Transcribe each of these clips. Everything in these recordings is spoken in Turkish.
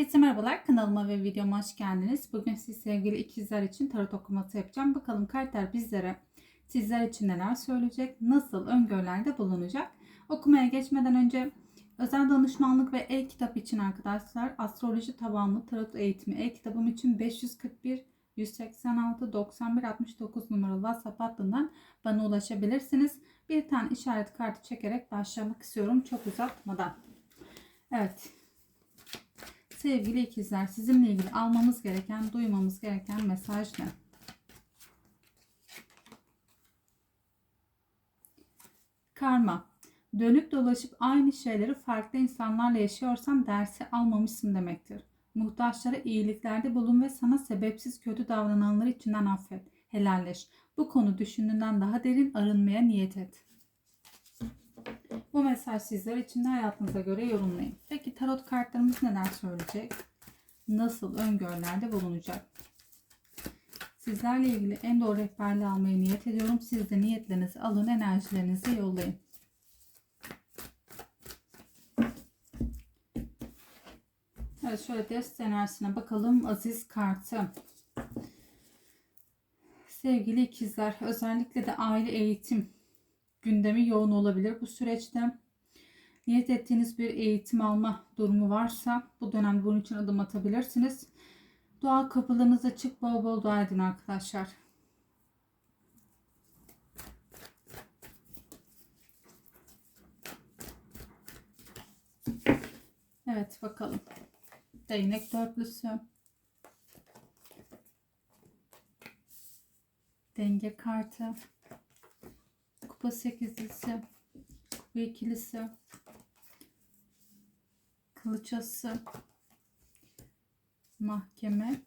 Herkese merhabalar. Kanalıma ve videoma hoş geldiniz. Bugün siz sevgili ikizler için tarot okuması yapacağım. Bakalım kartlar bizlere sizler için neler söyleyecek, nasıl öngörülerde bulunacak. Okumaya geçmeden önce özel danışmanlık ve e-kitap için arkadaşlar astroloji tabanlı tarot eğitimi e-kitabım için 541 186 91 69 numaralı WhatsApp hattından bana ulaşabilirsiniz. Bir tane işaret kartı çekerek başlamak istiyorum çok uzatmadan. Evet, Sevgili ikizler sizinle ilgili almamız gereken, duymamız gereken mesaj ne? Karma. Dönüp dolaşıp aynı şeyleri farklı insanlarla yaşıyorsan dersi almamışsın demektir. Muhtaçlara iyiliklerde bulun ve sana sebepsiz kötü davrananları içinden affet. Helalleş. Bu konu düşündüğünden daha derin arınmaya niyet et. Bu mesaj sizler için de hayatınıza göre yorumlayın. Peki tarot kartlarımız neler söyleyecek? Nasıl öngörülerde bulunacak? Sizlerle ilgili en doğru rehberliği almaya niyet ediyorum. Siz de niyetlerinizi alın, enerjilerinizi yollayın. Evet şöyle dest enerjisine bakalım. Aziz kartı. Sevgili ikizler özellikle de aile eğitim gündemi yoğun olabilir bu süreçte. Niyet ettiğiniz bir eğitim alma durumu varsa bu dönemde bunun için adım atabilirsiniz. Dua kapılarınız açık bol bol dua edin arkadaşlar. Evet bakalım. Değnek dörtlüsü. Denge kartı. Kupa sekizlisi. Kupa ikilisi. Kılıçası. Mahkeme.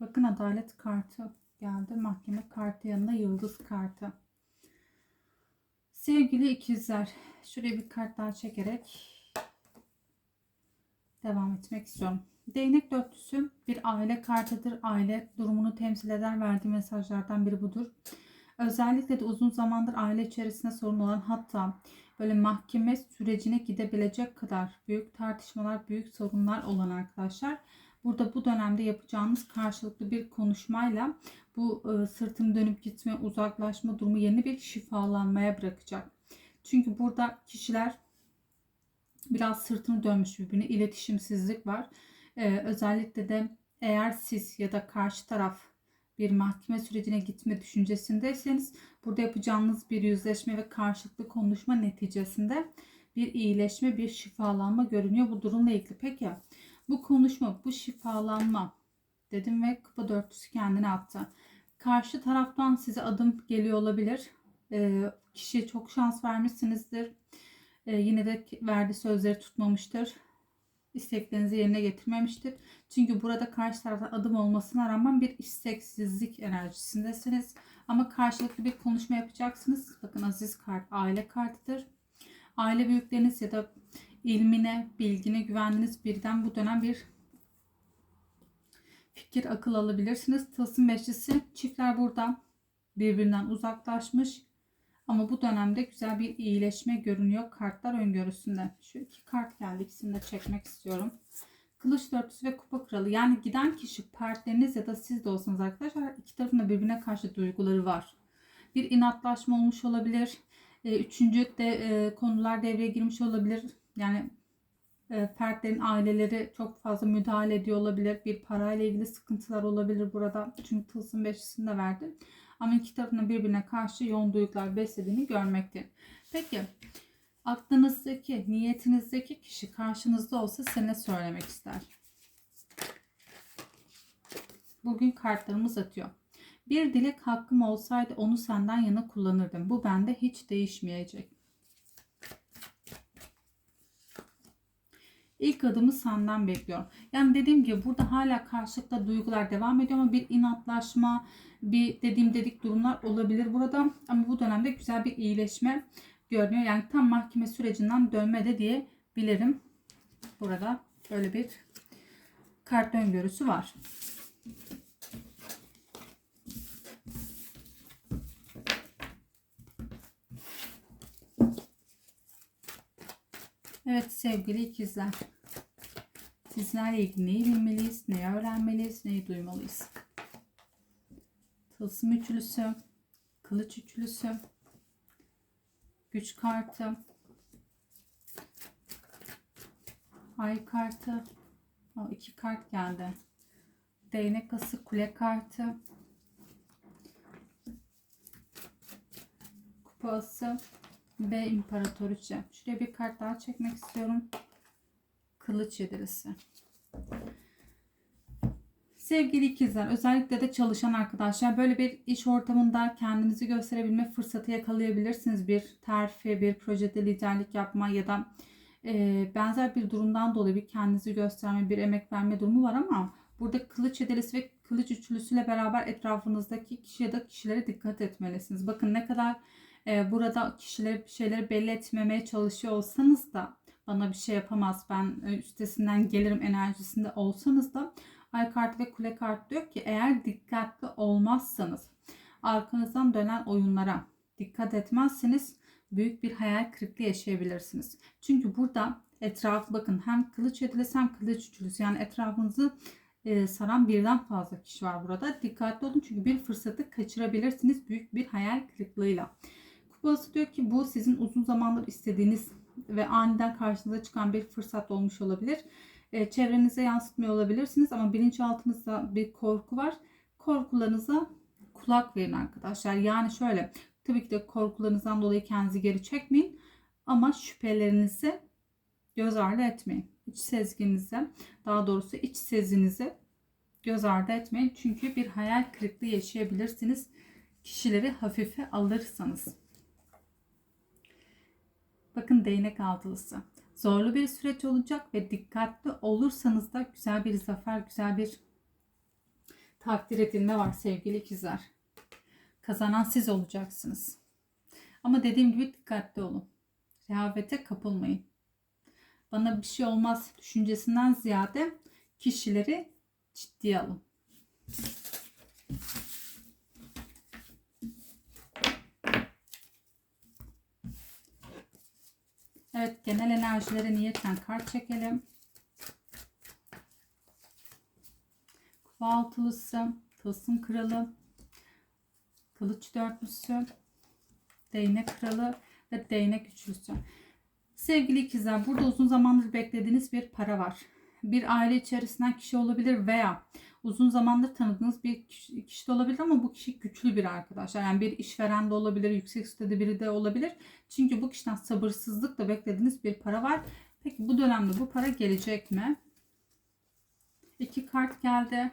Bakın adalet kartı geldi. Mahkeme kartı yanında yıldız kartı. Sevgili ikizler. Şuraya bir kart daha çekerek devam etmek istiyorum. Değnek dörtlüsü bir aile kartıdır. Aile durumunu temsil eder. Verdiği mesajlardan biri budur. Özellikle de uzun zamandır aile içerisinde sorun olan hatta böyle mahkeme sürecine gidebilecek kadar büyük tartışmalar, büyük sorunlar olan arkadaşlar. Burada bu dönemde yapacağımız karşılıklı bir konuşmayla bu e, sırtını dönüp gitme, uzaklaşma durumu yeni bir şifalanmaya bırakacak. Çünkü burada kişiler biraz sırtını dönmüş birbirine iletişimsizlik var. Ee, özellikle de eğer siz ya da karşı taraf bir mahkeme sürecine gitme düşüncesindeyseniz burada yapacağınız bir yüzleşme ve karşılıklı konuşma neticesinde bir iyileşme, bir şifalanma görünüyor bu durumla ilgili. Peki bu konuşma, bu şifalanma dedim ve kupa dörtlüsü kendine attı. Karşı taraftan size adım geliyor olabilir. Ee, kişiye çok şans vermişsinizdir. Ee, yine de verdiği sözleri tutmamıştır isteklerinizi yerine getirmemiştir. Çünkü burada karşı tarafta adım olmasına rağmen bir isteksizlik enerjisindesiniz. Ama karşılıklı bir konuşma yapacaksınız. Bakın aziz kart aile kartıdır. Aile büyükleriniz ya da ilmine, bilgine güvendiğiniz birden bu dönem bir fikir akıl alabilirsiniz. Tılsım beşlisi çiftler burada birbirinden uzaklaşmış ama bu dönemde güzel bir iyileşme görünüyor kartlar öngörüsünde. Şu iki kart geldi. İkisini de çekmek istiyorum. Kılıç dörtlüsü ve kupa kralı. Yani giden kişi partneriniz ya da siz de olsanız arkadaşlar iki tarafın da birbirine karşı duyguları var. Bir inatlaşma olmuş olabilir. E, üçüncü de e, konular devreye girmiş olabilir. Yani e, fertlerin aileleri çok fazla müdahale ediyor olabilir. Bir parayla ilgili sıkıntılar olabilir burada. Çünkü tılsım beşisini de verdim. Ama iki tarafının birbirine karşı yoğun duygular beslediğini görmektir. Peki aklınızdaki, niyetinizdeki kişi karşınızda olsa size ne söylemek ister? Bugün kartlarımız atıyor. Bir dilek hakkım olsaydı onu senden yana kullanırdım. Bu bende hiç değişmeyecek. İlk adımı senden bekliyorum. Yani dediğim gibi burada hala karşılıklı duygular devam ediyor ama bir inatlaşma, bir dediğim dedik durumlar olabilir burada. Ama bu dönemde güzel bir iyileşme görünüyor. Yani tam mahkeme sürecinden dönme de diyebilirim. Burada böyle bir kart öngörüsü var. Evet sevgili ikizler. Sizlerle ilgili neyi bilmeliyiz, neyi öğrenmeliyiz, neyi duymalıyız? Tılsım üçlüsü, kılıç üçlüsü, güç kartı, ay kartı, o iki kart geldi. Değnek ası kule kartı, kupa ve imparatoriçe. Şuraya bir kart daha çekmek istiyorum. Kılıç yedilisi. Sevgili ikizler, özellikle de çalışan arkadaşlar böyle bir iş ortamında kendinizi gösterebilme fırsatı yakalayabilirsiniz. Bir terfi, bir projede liderlik yapma ya da e, benzer bir durumdan dolayı bir kendinizi gösterme, bir emek verme durumu var ama burada kılıç yedilisi ve kılıç üçlüsüyle beraber etrafınızdaki kişi ya da kişilere dikkat etmelisiniz. Bakın ne kadar burada kişilere bir şeyleri belli etmemeye çalışıyor olsanız da bana bir şey yapamaz ben e, üstesinden gelirim enerjisinde olsanız da ay kartı ve kule kartı diyor ki eğer dikkatli olmazsanız arkanızdan dönen oyunlara dikkat etmezseniz büyük bir hayal kırıklığı yaşayabilirsiniz. Çünkü burada etrafı bakın hem kılıç yedilisi hem kılıç üçlüsü yani etrafınızı e, saran birden fazla kişi var burada. Dikkatli olun çünkü bir fırsatı kaçırabilirsiniz büyük bir hayal kırıklığıyla. Kupası diyor ki bu sizin uzun zamandır istediğiniz ve aniden karşınıza çıkan bir fırsat olmuş olabilir. E, çevrenize yansıtmıyor olabilirsiniz ama bilinçaltınızda bir korku var. Korkularınıza kulak verin arkadaşlar. Yani şöyle tabii ki de korkularınızdan dolayı kendinizi geri çekmeyin ama şüphelerinizi göz ardı etmeyin. İç sezginize daha doğrusu iç sezinizi göz ardı etmeyin. Çünkü bir hayal kırıklığı yaşayabilirsiniz. Kişileri hafife alırsanız. Bakın değnek altılısı. Zorlu bir süreç olacak ve dikkatli olursanız da güzel bir zafer, güzel bir takdir edilme var sevgili ikizler. Kazanan siz olacaksınız. Ama dediğim gibi dikkatli olun. Rehavete kapılmayın. Bana bir şey olmaz düşüncesinden ziyade kişileri ciddiye alın. Evet genel enerjilere niyeten kart çekelim. Kupa altılısı, tılsım kralı, kılıç dörtlüsü, değnek kralı ve değnek üçlüsü. Sevgili ikizler burada uzun zamandır beklediğiniz bir para var. Bir aile içerisinden kişi olabilir veya uzun zamandır tanıdığınız bir kişi, de olabilir ama bu kişi güçlü bir arkadaşlar. Yani bir işveren de olabilir, yüksek statüde biri de olabilir. Çünkü bu kişiden sabırsızlıkla beklediğiniz bir para var. Peki bu dönemde bu para gelecek mi? İki kart geldi.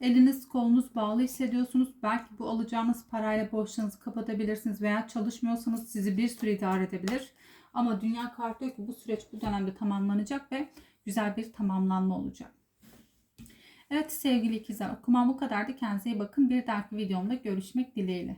Eliniz kolunuz bağlı hissediyorsunuz. Belki bu alacağınız parayla borçlarınızı kapatabilirsiniz veya çalışmıyorsanız sizi bir süre idare edebilir. Ama dünya kartı diyor ki bu süreç bu dönemde tamamlanacak ve güzel bir tamamlanma olacak. Evet sevgili ikizler okumam bu kadardı. Kendinize iyi bakın. Bir dahaki videomda görüşmek dileğiyle.